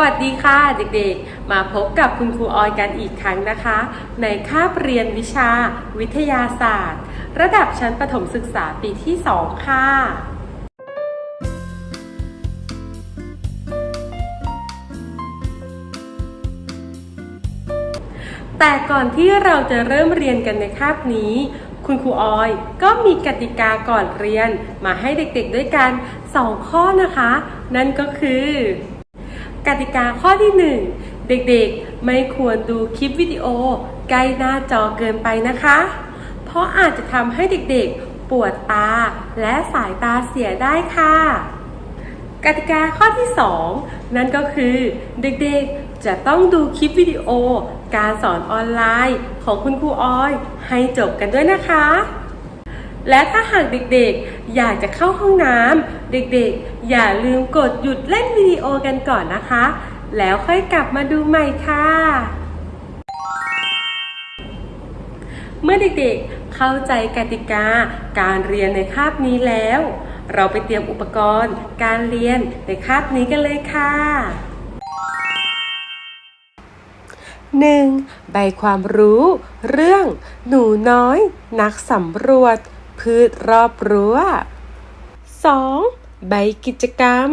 วัสดีค่ะเด็กๆ มาพบกับคุณครูออยกันอีกครั้งนะคะ ในคาบเรียนวิชา วิทยาศาสตร์ ระดับชั้นประถมศึกษาปีที่ 2 ค่ะ แต่ก่อนที่เราจะเริ่มเรียนกันในคาบนี้ คุณครูออยก็มีกติกาก่อนเรียนมาให้เด็กๆด้วยกัน 2 ข้อนะคะ นั่นก็คือ กติกาข้อที่ 1 เด็กๆ ไม่ควรดูคลิปวิดีโอใกล้หน้าจอเกินไปนะคะ เพราะอาจจะทำให้เด็กๆ ปวดตาและสายตาเสียได้ค่ะ กติกาข้อที่ 2 นั่นก็คือเด็กๆ จะต้องดูคลิปวิดีโอ การสอนออนไลน์ของคุณครูออย ให้จบกันด้วยนะคะ และถ้าหากเด็กๆ อยากจะเข้าห้องน้ำเด็กๆ อย่าลืมกดหยุดเล่นวิดีโอกันก่อนนะคะ แล้วค่อยกลับมาดูใหม่ค่ะ เมื่อเด็กๆเข้าใจกติกาการเรียนในคาบนี้แล้ว เราไปเตรียมอุปกรณ์ การเรียนในคาบนี้กันเลยค่ะ 1. ใบความรู้ เรื่อง หนูน้อย นักสำรวจ พืชรอบรั้ว 2. ใบกิจกรรม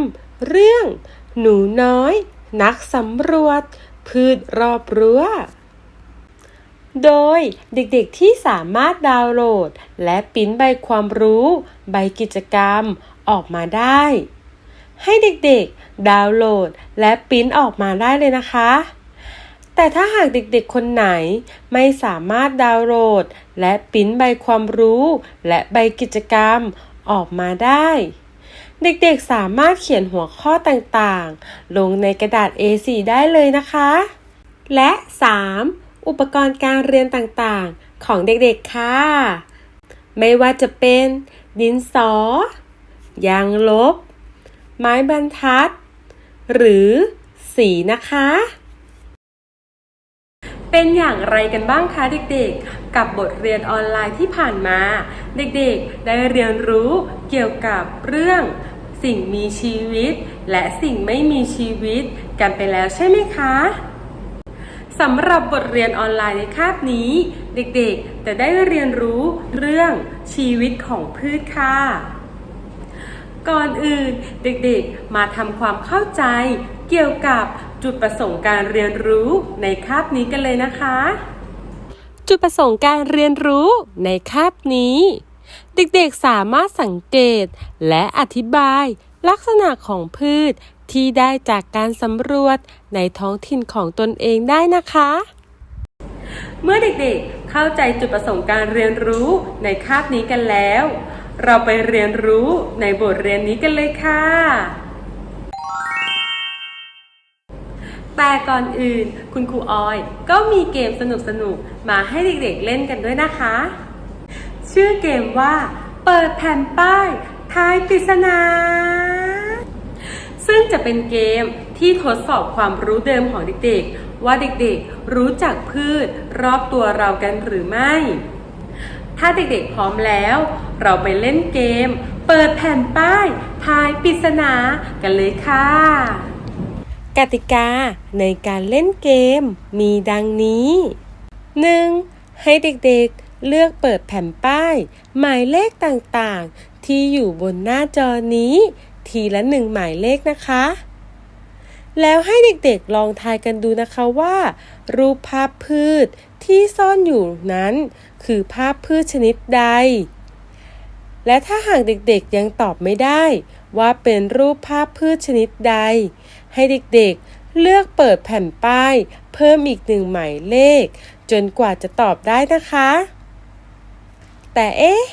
เรื่อง หนูน้อย นักสำรวจ พืชรอบรั้ว โดยเด็กๆที่สามารถดาวน์โหลด และปิ้นใบความรู้ ใบกิจกรรมออกมาได้ ให้เด็กๆ ดาวน์โหลด และปิ้นออกมาได้เลยนะคะ แต่ถ้าหากเด็กๆ คนไหนไม่สามารถดาวน์โหลด และปิ้นใบความรู้ และใบกิจกรรมออกมาได้ เด็กๆสามารถเขียนหัวข้อต่างๆ ลงในกระดาษ A4 ได้เลยนะคะ และ 3. อุปกรณ์การเรียนต่างๆ ของเด็กๆ ค่ะ ไม่ว่าจะเป็นดินสอ ยางลบ ไม้บรรทัด หรือสีนะคะ เป็นอย่างไรกันบ้างคะเด็กๆ กับบทเรียนออนไลน์ที่ผ่านมา เด็กๆ ได้เรียนรู้เกี่ยวกับเรื่อง สิ่งมีชีวิต และสิ่งไม่มีชีวิต กันไปแล้วใช่ไหมคะสำหรับบทเรียนออนไลน์ในคาบนี้ เด็กๆ จะได้เรียนรู้เรื่องชีวิตของพืชค่ะก่อนอื่นเด็กๆ มาทำความเข้าใจเกี่ยวกับ จุดประสงค์การเรียนรู้ในคาบนี้กันเลยนะคะ จุดประสงค์การเรียนรู้ในคาบนี้ เด็กๆสามารถสังเกตและอธิบายลักษณะของพืชที่ได้จากการสำรวจในท้องถิ่นของตนเองได้นะคะ เมื่อเด็กๆเข้าใจจุดประสงค์การเรียนรู้ในคาบนี้กันแล้ว เราไปเรียนรู้ในบทเรียนนี้กันเลยค่ะ แต่ก่อนอื่นคุณครูออยก็มีเกมสนุกๆมาให้เด็กๆเล่นกันด้วยนะคะ ชื่อเกมว่า เปิดแผ่นป้ายทายปริศนา ซึ่งจะเป็นเกมที่ทดสอบความรู้เดิมของเด็กๆ ว่าเด็กๆ รู้จักพืชรอบตัวเรากันหรือไม่ ถ้าเด็กๆพร้อมแล้ว เราไปเล่นเกม เปิดแผ่นป้ายทายปริศนากันเลยค่ะ กติกาในการเล่นเกมมีดังนี้ 1. ให้เด็กๆเลือกเปิดแผ่นป้าย หมายเลขต่างๆ ที่อยู่บนหน้าจอนี้ ทีละหนึ่งหมายเลขนะคะ แล้วให้เด็กๆลองทายกันดูนะคะว่า รูปภาพพืชที่ซ่อนอยู่นั้น คือภาพพืชชนิดใด และถ้าหากเด็กๆยังตอบไม่ได้ ว่าเป็นรูปภาพพืชชนิดใด ให้เด็กๆ เลือกเปิดแผ่นป้าย เพิ่มอีกหนึ่งหมายเลข จนกว่าจะตอบได้นะคะ แต่เอ๊ะ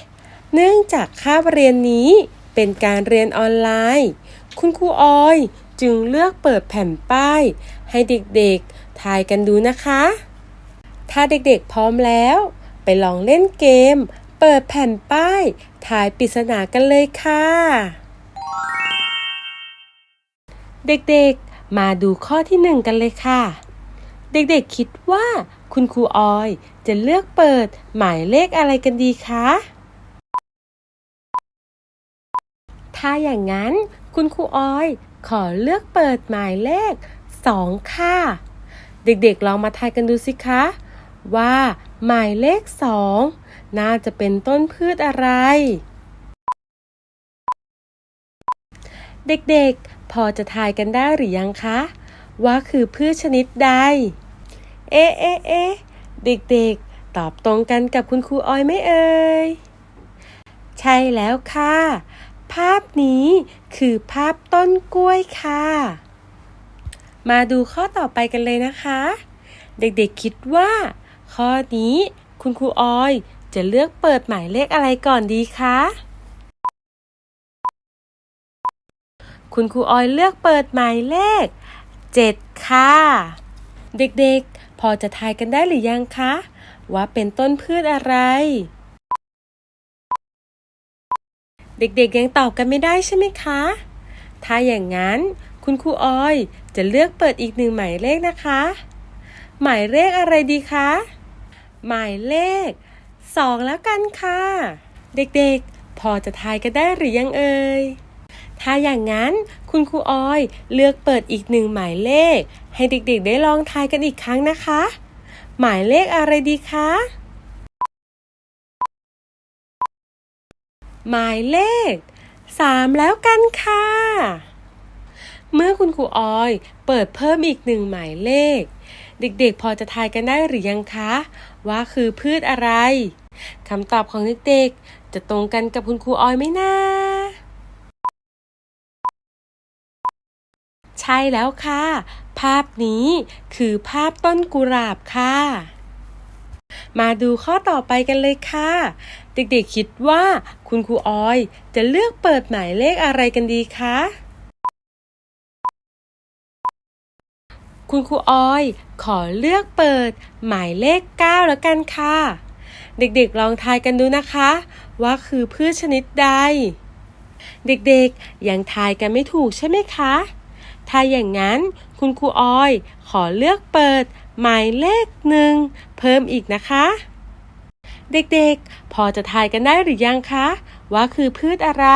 เนื่องจากคาบเรียนนี้เป็นการเรียนออนไลน์ คุณครูออยจึงเลือกเปิดแผ่นป้าย ให้เด็กๆ ทายกันดูนะคะ ถ้าเด็กๆพร้อมแล้ว ไปลองเล่นเกม เปิดแผ่นป้าย ทายปริศนากันเลยค่ะ เด็กๆ มาดูข้อที่หนึ่งกันเลยค่ะ เด็กๆคิดว่าคุณครูออยจะเลือกเปิดหมายเลขอะไรกันดีคะ ถ้าอย่างนั้นคุณครูออย ขอเลือกเปิดหมายเลขสองค่ะ เด็กๆลองมาทายกันดูสิคะ ว่าหมายเลขสองน่าจะเป็นต้นพืชอะไร เด็กๆ พอจะทายกันได้หรือยังคะ ว่าคือพืชชนิดใด เอ๊ะเอ๊ะเอ๊ะเด็กๆ ตอบตรงกันกับคุณครูออยไหมเอ่ย ใช่แล้วค่ะ ภาพนี้คือภาพต้นกล้วยค่ะ มาดูข้อต่อไปกันเลยนะคะ เด็กๆคิดว่า ข้อนี้คุณครูออยจะเลือกเปิดหมายเลขอะไรก่อนดีคะ คุณครูออยเลือกเปิดหมายเลข 7 ค่ะ เด็กๆ พอจะทายกันได้หรือยังคะ ว่าเป็นต้นพืชอะไร เด็กๆ ยังตอบกันไม่ได้ใช่ไหมคะ ถ้าอย่างนั้นคุณครูออยจะเลือกเปิดอีกหนึ่งหมายเลขนะคะ หมายเลขอะไรดีคะ หมายเลขสองแล้วกันค่ะ เด็กๆ พอจะทายกันได้หรือยังเอ่ย ถ้าอย่างนั้นคุณครูออยเลือกเปิดอีกหนึ่งหมายเลข ให้เด็กๆ ได้ลองทายกันอีกครั้งนะคะ หมายเลขอะไรดีคะ หมายเลขสามแล้วกันค่ะ เมื่อคุณครูออยเปิดเพิ่มอีกหนึ่งหมายเลข เด็กๆ พอจะทายกันได้หรือยังคะ ว่าคือพืชอะไรคำตอบของเด็กๆ จะตรงกันกับคุณครูออยไหมนะใช่แล้วค่ะ ภาพนี้คือภาพต้นกุหลาบค่ะ มาดูข้อต่อไปกันเลยค่ะ เด็กๆคิดว่าคุณครูออยจะเลือกเปิดหมายเลขอะไรกันดีคะคุณครูออย ขอเลือกเปิด หมายเลข 9 แล้วกันค่ะ เด็กๆลองทายกันดูนะคะ ว่าคือพืชชนิดใด เด็กๆยังทายกันไม่ถูกใช่ไหมคะ ถ้าอย่างนั้นคุณครูออยขอเลือกเปิด หมายเลขหนึ่งเพิ่มอีกนะคะ เด็กๆ พอจะทายกันได้หรือยังคะ ว่าคือพืชอะไร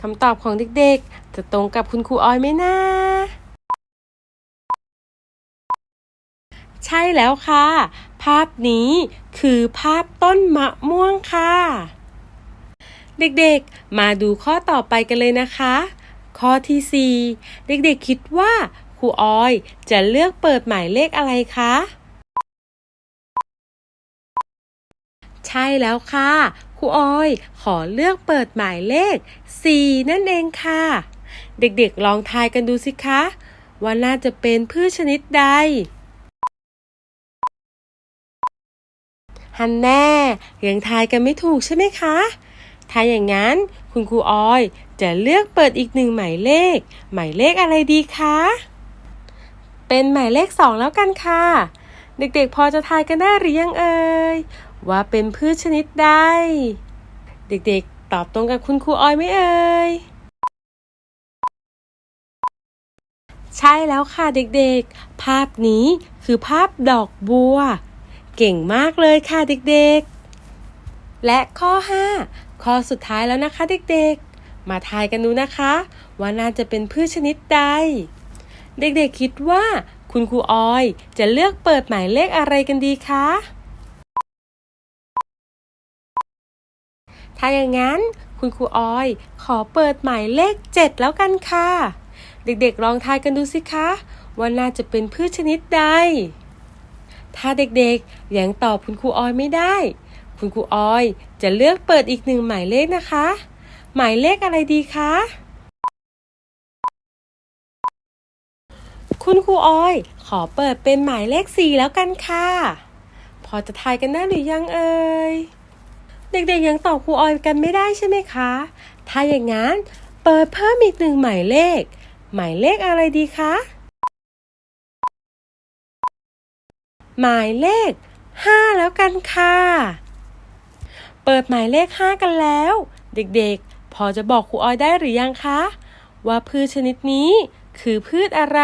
คำตอบของเด็กๆ จะตรงกับคุณครูออยไหมนะ ใช่แล้วค่ะ ภาพนี้คือภาพต้นมะม่วงค่ะ เด็กๆ มาดูข้อต่อไปกันเลยนะคะ ข้อที่ 4 เด็กๆคิดว่าครูออยจะเลือกเปิดหมายเลขอะไรคะ ใช่แล้วค่ะครูออย ขอเลือกเปิดหมายเลข 4 นั่นเองค่ะ เด็กๆลองทายกันดูสิคะ ว่าน่าจะเป็นพืชชนิดใดฮันแน่ยังทายกันไม่ถูกใช่ไหมคะ ถ้าอย่างนั้นคุณครูออย จะเลือกเปิดอีกหนึ่งหมายเลข หมายเลขอะไรดีคะ เป็นหมายเลขสองแล้วกันค่ะ เด็กๆพอจะทายกันได้หรือยังเอ่ย ว่าเป็นพืชชนิดใด เด็กๆตอบตรงกับคุณครูออยไหมเอ่ย ใช่แล้วค่ะเด็กๆ ภาพนี้คือภาพดอกบัว เก่งมากเลยค่ะเด็กๆ และข้อ 5 ข้อสุดท้ายแล้วนะคะเด็กๆ มาทายกันดูนะคะ ว่าน่าจะเป็นพืชชนิดใด เด็กๆคิดว่า คุณครูออยจะเลือกเปิดหมายเลขอะไรกันดีคะ ถ้าอย่างนั้นคุณครูออย ขอเปิดหมายเลข 7 แล้วกันค่ะ เด็กๆลองทายกันดูสิคะว่าน่าจะเป็นพืชชนิดใด ถ้าเด็กๆยังตอบคุณครูออยไม่ได้ คุณครูออยจะเลือกเปิดอีกหนึ่งหมายเลขนะคะ หมายเลขอะไรดีคะ คุณครูออย ขอเปิดเป็นหมายเลขสี่แล้วกันค่ะ พอจะทายกันได้หรือยังเอ่ย เด็กๆยังตอบครูออยกันไม่ได้ใช่ไหมคะ ถ้าอย่างนั้นเปิดเพิ่มอีกหนึ่งหมายเลข หมายเลขอะไรดีคะ หมายเลข5แล้วกันค่ะ เปิดหมายเลข5กันแล้ว เด็กๆ พอจะบอกครูออยได้หรือยังคะ ว่าพืชชนิดนี้คือพืชอะไร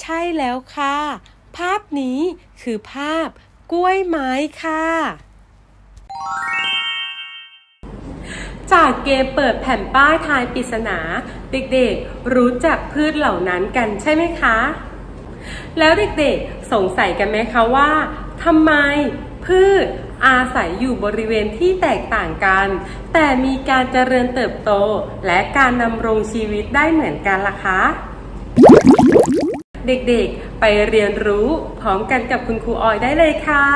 ใช่แล้วค่ะ ภาพนี้คือภาพกล้วยไม้ค่ะ จากเกมเปิดแผ่นป้ายทายปริศนา เด็กๆรู้จักพืชเหล่านั้นกันใช่ไหมคะ แล้วเด็กๆสงสัยกันไหมคะว่าทำไมพืช อาศัยอยู่บริเวณที่แตกต่างกัน แต่มีการเจริญเติบโต และการดำรงชีวิตได้เหมือนกันล่ะคะเด็กๆ ไปเรียนรู้พร้อมกันกับคุณครูออยได้เลยค่ะ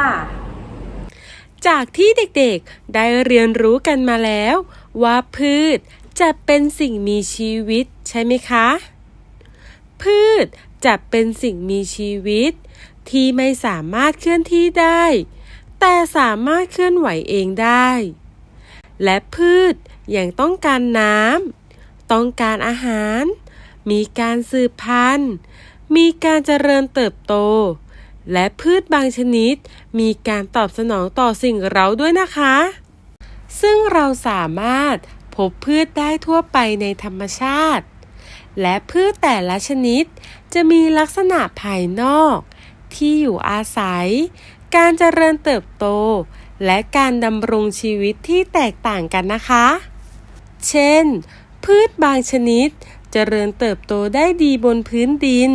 จากที่เด็กๆ ได้เรียนรู้กันมาแล้ว ว่าพืชจะเป็นสิ่งมีชีวิตใช่ไหมคะ พืชจะเป็นสิ่งมีชีวิต ที่ไม่สามารถเคลื่อนที่ได้ แต่สามารถเคลื่อนไหวเองได้ และพืชยังต้องการน้ำ ต้องการอาหาร มีการสืบพันธุ์ มีการเจริญเติบโต และพืชบางชนิด มีการตอบสนองต่อสิ่งเร้าด้วยนะคะ ซึ่งเราสามารถพบพืชได้ทั่วไปในธรรมชาติ และพืชแต่ละชนิดจะมีลักษณะภายนอก ที่อยู่อาศัย การเจริญเติบโต และการดำรงชีวิตที่แตกต่างกันนะคะ เช่น พืชบางชนิดเจริญเติบโตได้ดีบนพื้นดิน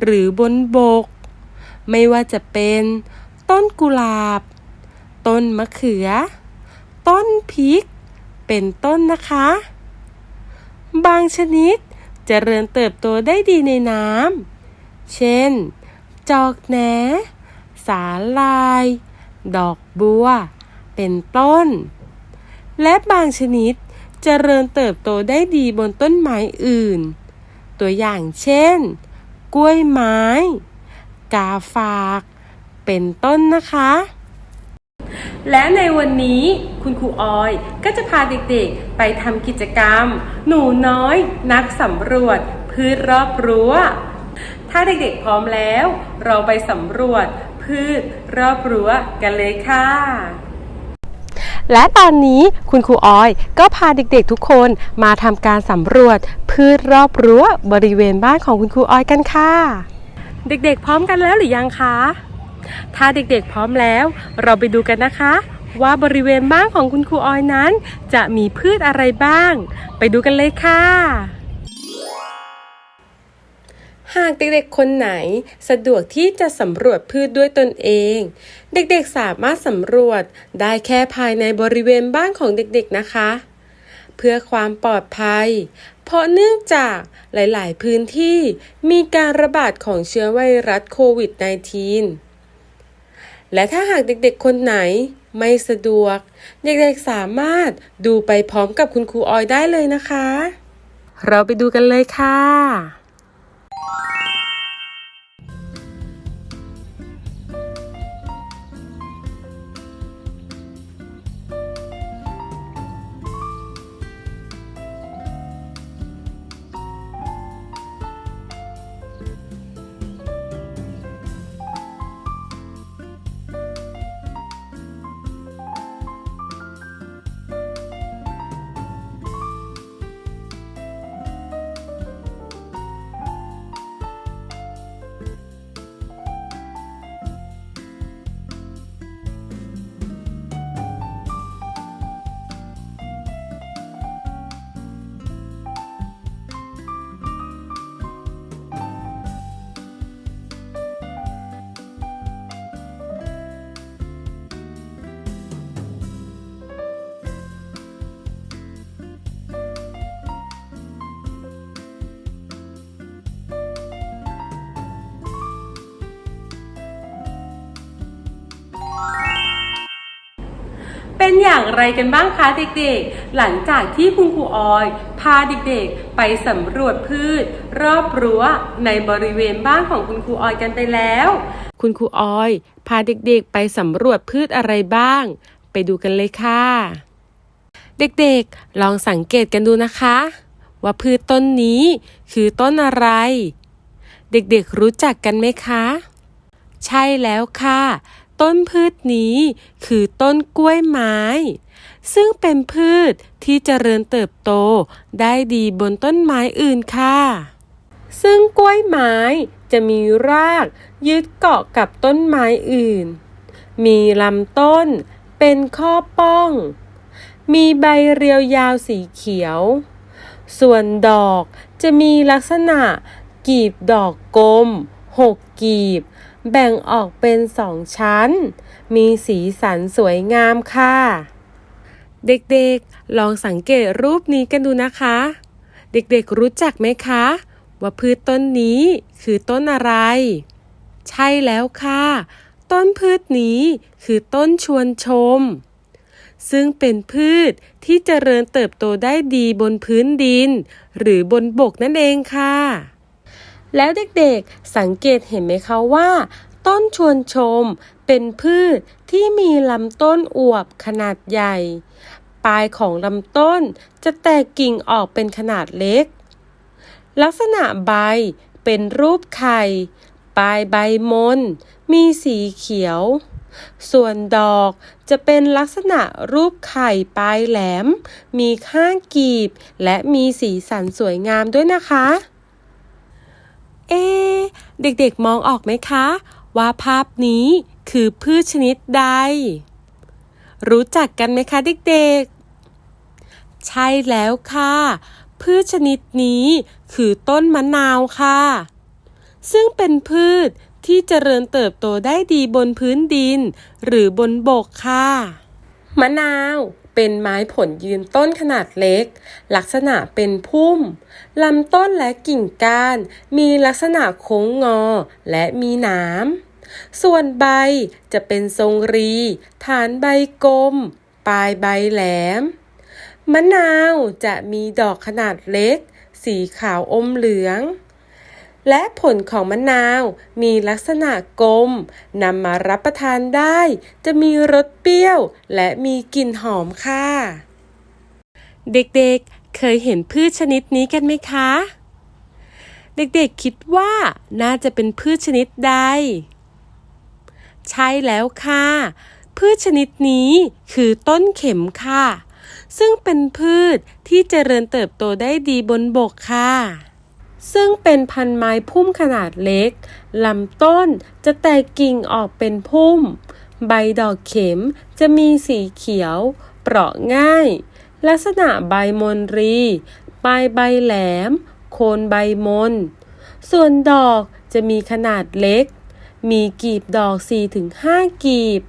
หรือบนบก ไม่ว่าจะเป็น ต้นกุหลาบ ต้นมะเขือ ต้นพริก เป็นต้นนะคะ บางชนิดเจริญเติบโตได้ดีในน้ำ เช่น จอกแหน สาลาย ดอกบัว เป็นต้น และบางชนิดเจริญเติบโตได้ดีบนต้นไม้อื่น ตัวอย่างเช่น กล้วยไม้ กาฝาก เป็นต้นนะคะ และในวันนี้คุณครูออยก็จะพาเด็กๆไปทำกิจกรรม หนูน้อย นักสำรวจพืชรอบรั้วถ้าเด็กๆพร้อมแล้ว เราไปสำรวจ พืช รอบรั้วกันเลยค่ะ และตอนนี้คุณครูออยก็พาเด็กๆทุกคนมาทำการสำรวจ พืชรอบรั้วบริเวณบ้านของคุณครูออยกันค่ะ เด็กๆ พร้อมกันแล้วหรือยังคะ ถ้าเด็กๆพร้อมแล้ว เราไปดูกันนะคะ ว่าบริเวณบ้านของคุณครูออยนั้น จะมีพืชอะไรบ้าง ไปดูกันเลยค่ะ หากเด็กๆ คนไหนสะดวกที่จะสำรวจพืชด้วยตนเอง เด็กๆสามารถสำรวจได้แค่ภายในบริเวณบ้านของเด็กๆนะคะ เพื่อความปลอดภัย เพราะเนื่องจากหลายๆ พื้นที่มีการระบาดของเชื้อไวรัสโควิด -19 และถ้าหากเด็กๆ คนไหนไม่สะดวก เด็กๆสามารถดูไปพร้อมกับคุณครูออยได้เลยนะคะ เราไปดูกันเลยค่ะ Bye. เป็นอย่างไรกันบ้างคะเด็กๆ หลังจากที่คุณครูออย พาเด็กๆ ไปสำรวจพืช รอบรั้วในบริเวณบ้านของคุณครูออยกันไปแล้ว คุณครูออย พาเด็กๆ ไปสำรวจพืชอะไรบ้าง ไปดูกันเลยค่ะ เด็กๆ ลองสังเกตกันดูนะคะ ว่าพืชต้นนี้คือต้นอะไร เด็กๆ รู้จักกันไหมคะ ใช่แล้วค่ะ ต้นพืชนี้คือต้นกล้วยไม้ ซึ่งเป็นพืชที่เจริญเติบโตได้ดีบนต้นไม้อื่นค่ะ ซึ่งกล้วยไม้จะมีรากยึดเกาะกับต้นไม้อื่น มีลำต้นเป็นข้อป้อง มีใบเรียวยาวสีเขียว ส่วนดอกจะมีลักษณะกีบดอกกลมหกกีบ แบ่งออกเป็นสองชั้น มีสีสันสวยงามค่ะ เด็กๆ ลองสังเกตรูปนี้กันดูนะคะ เด็กๆรู้จักไหมคะ ว่าพืชต้นนี้คือต้นอะไร ใช่แล้วค่ะ ต้นพืชนี้คือต้นชวนชม ซึ่งเป็นพืชที่เจริญเติบโตได้ดีบนพื้นดิน หรือบนบกนั่นเองค่ะ แล้วเด็กๆ สังเกตเห็นไหมคะว่า ต้นชวนชมเป็นพืชที่มีลำต้นอวบขนาดใหญ่ ปลายของลำต้นจะแตกกิ่งออกเป็นขนาดเล็ก ลักษณะใบเป็นรูปไข่ ปลายใบมน มีสีเขียว ส่วนดอกจะเป็นลักษณะรูปไข่ปลายแหลม มีข้างกีบ และมีสีสันสวยงามด้วยนะคะ เอะเด็กๆมองออกไหมคะ ว่าภาพนี้คือพืชชนิดใด รู้จักกันไหมคะเด็กๆ ใช่แล้วค่ะ พืชชนิดนี้คือต้นมะนาวค่ะ ซึ่งเป็นพืชที่เจริญเติบโตได้ดีบนพื้นดิน หรือบนบกค่ะ มะนาว เป็นไม้ผลยืนต้นขนาดเล็ก ลักษณะเป็นพุ่ม ลำต้นและกิ่งก้าน มีลักษณะโค้งงอและมีหนามส่วนใบจะเป็นทรงรี ฐานใบกลม ปลายใบแหลม มะนาวจะมีดอกขนาดเล็ก สีขาวอมเหลือง และผลของมะนาวมีลักษณะกลมนำมารับประทานได้ จะมีรสเปรี้ยว และมีกลิ่นหอมค่ะ เด็กๆ เคยเห็นพืชชนิดนี้กันไหมคะ เด็กๆคิดว่าน่าจะเป็นพืชชนิดใด ใช่แล้วค่ะ พืชชนิดนี้คือต้นเข็มค่ะ ซึ่งเป็นพืชที่เจริญเติบโตได้ดีบนบกค่ะ ซึ่งเป็นพันไม้พุ่มขนาดเล็ก ลำต้นจะแตกกิ่งออกเป็นพุ่ม ใบดอกเข็มจะมีสีเขียว เปราะง่าย ลักษณะใบมนรี ปลายใบแหลม โคนใบมน ส่วนดอกจะมีขนาดเล็ก มีกีบดอก 4-5 กีบ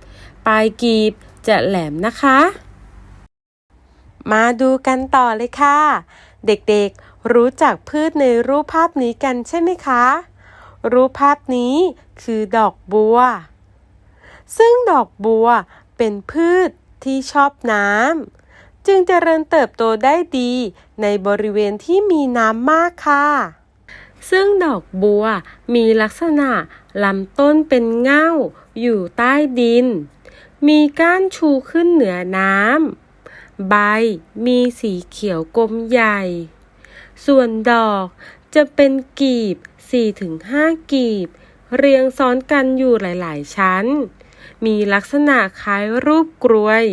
ปลายกีบจะแหลมนะคะ มาดูกันต่อเลยค่ะ เด็กๆ รู้จักพืชในรูปภาพนี้กันใช่ไหมคะ รูปภาพนี้คือดอกบัว ซึ่งดอกบัวเป็นพืชที่ชอบน้ำจึงจเจริญเติบโตได้ดีในบริเวณที่มีน้ำมากค่ะ ซึ่งดอกบัวมีลักษณะลำต้นเป็นเง่าอยู่ใต้ดิน มีก้านชูขึ้นเหนือน้ำใบมีสีเขียวกลมใหญ่ ส่วนดอกจะเป็นกีบ 4-5 กีบ เรียงซ้อนกันอยู่หลายๆ ชั้น มีลักษณะคล้ายรูปกรวย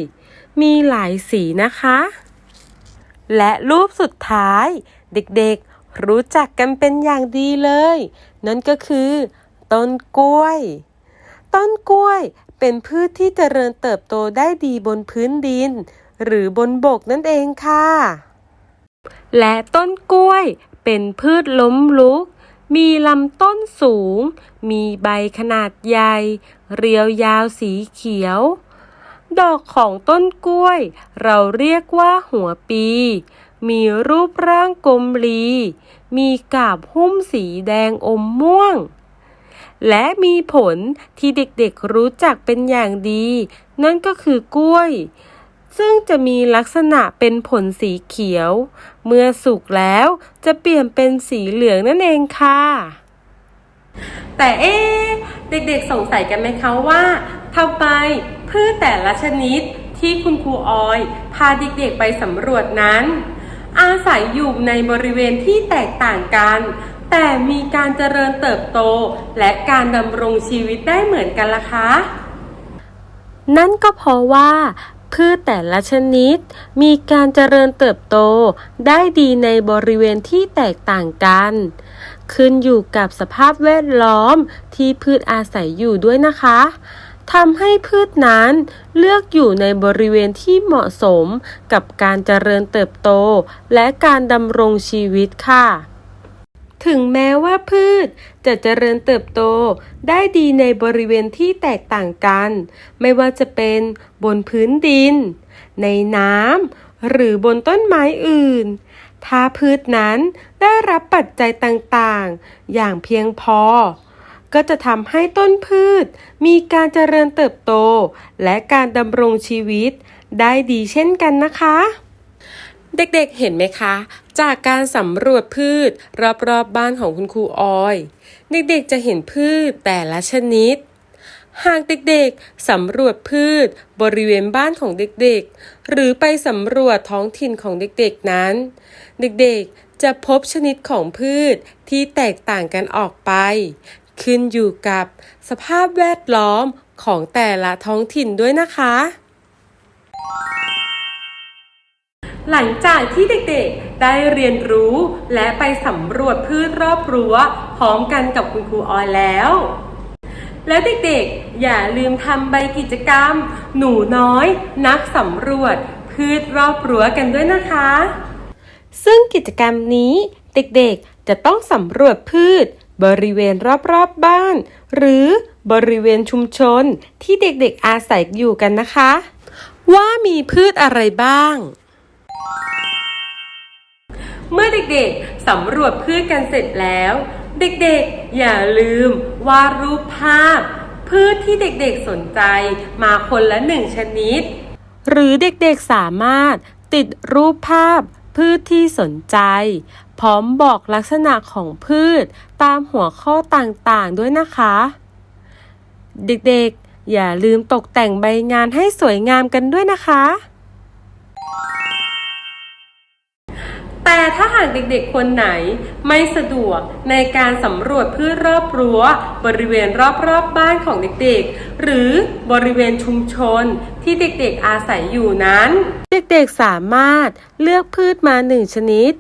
มีหลายสีนะคะ และรูปสุดท้าย เด็กๆรู้จักกันเป็นอย่างดีเลย นั่นก็คือ ต้นกล้วย ต้นกล้วยเป็นพืชที่เจริญเติบโตได้ดีบนพื้นดิน หรือบนบกนั่นเองค่ะ และต้นกล้วยเป็นพืชล้มลุก มีลำต้นสูง มีใบขนาดใหญ่ เรียวยาวสีเขียว ดอกของต้นกล้วย เราเรียกว่าหัวปี มีรูปร่างกลมรีมีกาบหุ้มสีแดงอมม่วง และมีผลที่เด็กๆรู้จักเป็นอย่างดี นั่นก็คือกล้วย ซึ่งจะมีลักษณะเป็นผลสีเขียว เมื่อสุกแล้วจะเปลี่ยนเป็นสีเหลืองนั่นเองค่ะ แต่เอ๊ะเด็กๆสงสัยกันไหมคะว่าทำไมพืชแต่ละชนิดที่คุณครูออย พาเด็กๆไปสำรวจนั้น อาศัยอยู่ในบริเวณที่แตกต่างกัน แต่มีการเจริญเติบโต และการดำรงชีวิตได้เหมือนกันล่ะคะนั่นก็เพราะว่า พืชแต่ละชนิด มีการเจริญเติบโตได้ดีในบริเวณที่แตกต่างกัน ขึ้นอยู่กับสภาพแวดล้อมที่พืชอาศัยอยู่ด้วยนะคะทำให้พืชนั้นเลือกอยู่ในบริเวณที่เหมาะสมกับการเจริญเติบโต และการดำรงชีวิตค่ะ ถึงแม้ว่าพืชจะเจริญเติบโตได้ดีในบริเวณที่แตกต่างกัน ไม่ว่าจะเป็นบนพื้นดิน ในน้ำหรือบนต้นไม้อื่น ถ้าพืชนั้นได้รับปัจจัยต่างๆ อย่างเพียงพอ ก็จะทำให้ต้นพืชมีการเจริญเติบโต และการดำรงชีวิตได้ดีเช่นกันนะคะ เด็กๆ เห็นไหมคะ จากการสำรวจพืช รอบๆบบ้านของคุณครูออย เด็กๆจะเห็นพืชแต่ละชนิด หากเด็กๆสำรวจพืชบริเวณบ้านของเด็กๆ หรือไปสำรวจท้องถิ่นของเด็กๆนั้น เด็กๆจะพบชนิดของพืชที่แตกต่างกันออกไป ขึ้นอยู่กับสภาพแวดล้อมของแต่ละท้องถิ่นด้วยนะคะ หลังจากที่เด็กๆ ได้เรียนรู้และไปสำรวจพืชรอบรั้วพร้อมกันกับคุณครูออยแล้ว แล้วเด็กๆ อย่าลืมทำใบกิจกรรม หนูน้อย นักสำรวจ พืชรอบรั้วกันด้วยนะคะ ซึ่งกิจกรรมนี้เด็กๆ จะต้องสำรวจพืช บริเวณรอบๆบบ้าน หรือบริเวณชุมชนที่เด็กๆอาศัยอยู่กันนะคะ ว่ามีพืชอะไรบ้าง เมื่อเด็กๆสำรวจพืชกันเสร็จแล้ว เด็กๆ อย่าลืมวาดรูปภาพ พืชที่เด็กๆสนใจมาคนละหนึ่งชนิด หรือเด็กๆสามารถติดรูปภาพพืชที่สนใจ พร้อมบอกลักษณะของพืชตามหัวข้อต่างๆด้วยนะคะ เด็กๆ อย่าลืมตกแต่งใบงานให้สวยงามกันด้วยนะคะ แต่ถ้าหากเด็กๆ คนไหนไม่สะดวกในการสำรวจพืชรอบรั้ว บริเวณรอบๆบบ้านของเด็กๆ หรือบริเวณชุมชนที่เด็กๆอาศัยอยู่นั้น เด็กๆสามารถเลือกพืชมาหนึ่งชนิด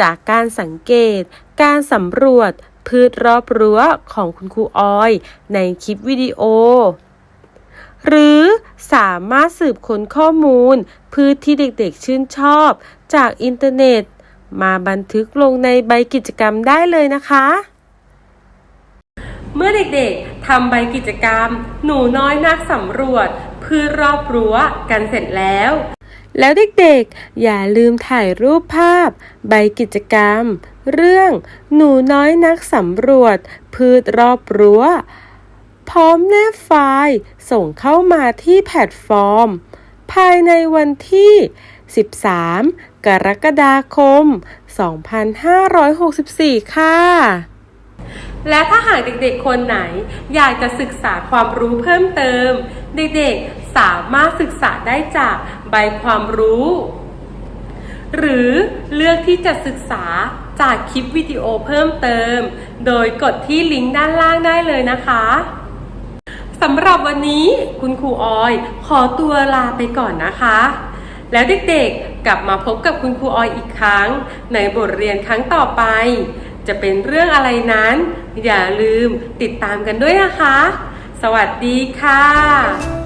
จากการสังเกต การสำรวจพืชรอบรั้วของคุณครูออย ในคลิปวิดีโอ หรือสามารถสืบค้นข้อมูลพืชที่เด็กๆชื่นชอบ จากอินเทอร์เน็ต มาบันทึกลงในใบกิจกรรมได้เลยนะคะ เมื่อเด็กๆทำใบกิจกรรม หนูน้อยนักสำรวจพืชรอบรั้วกันเสร็จแล้ว แล้วเด็กๆ อย่าลืมถ่ายรูปภาพ ใบกิจกรรม เรื่อง หนูน้อยนักสำรวจ พืชรอบรั้ว พร้อมแนบไฟล์ส่งเข้ามาที่แพลตฟอร์ม ภายในวันที่ 13 กรกฎาคม 2564 ค่ะ และถ้าหากเด็กๆ คนไหน อยากจะศึกษาความรู้เพิ่มเติม เด็กๆ สามารถศึกษาได้จากใบความรู้ หรือเลือกที่จะศึกษาจากคลิปวิดีโอเพิ่มเติม โดยกดที่ลิงก์ด้านล่างได้เลยนะคะสำหรับวันนี้คุณครูออย ขอตัวลาไปก่อนนะคะ แล้วเด็กๆ กลับมาพบกับคุณครูออยอีกครั้ง ในบทเรียนครั้งต่อไป จะเป็นเรื่องอะไรนั้น อย่าลืมติดตามกันด้วยนะคะ สวัสดีค่ะ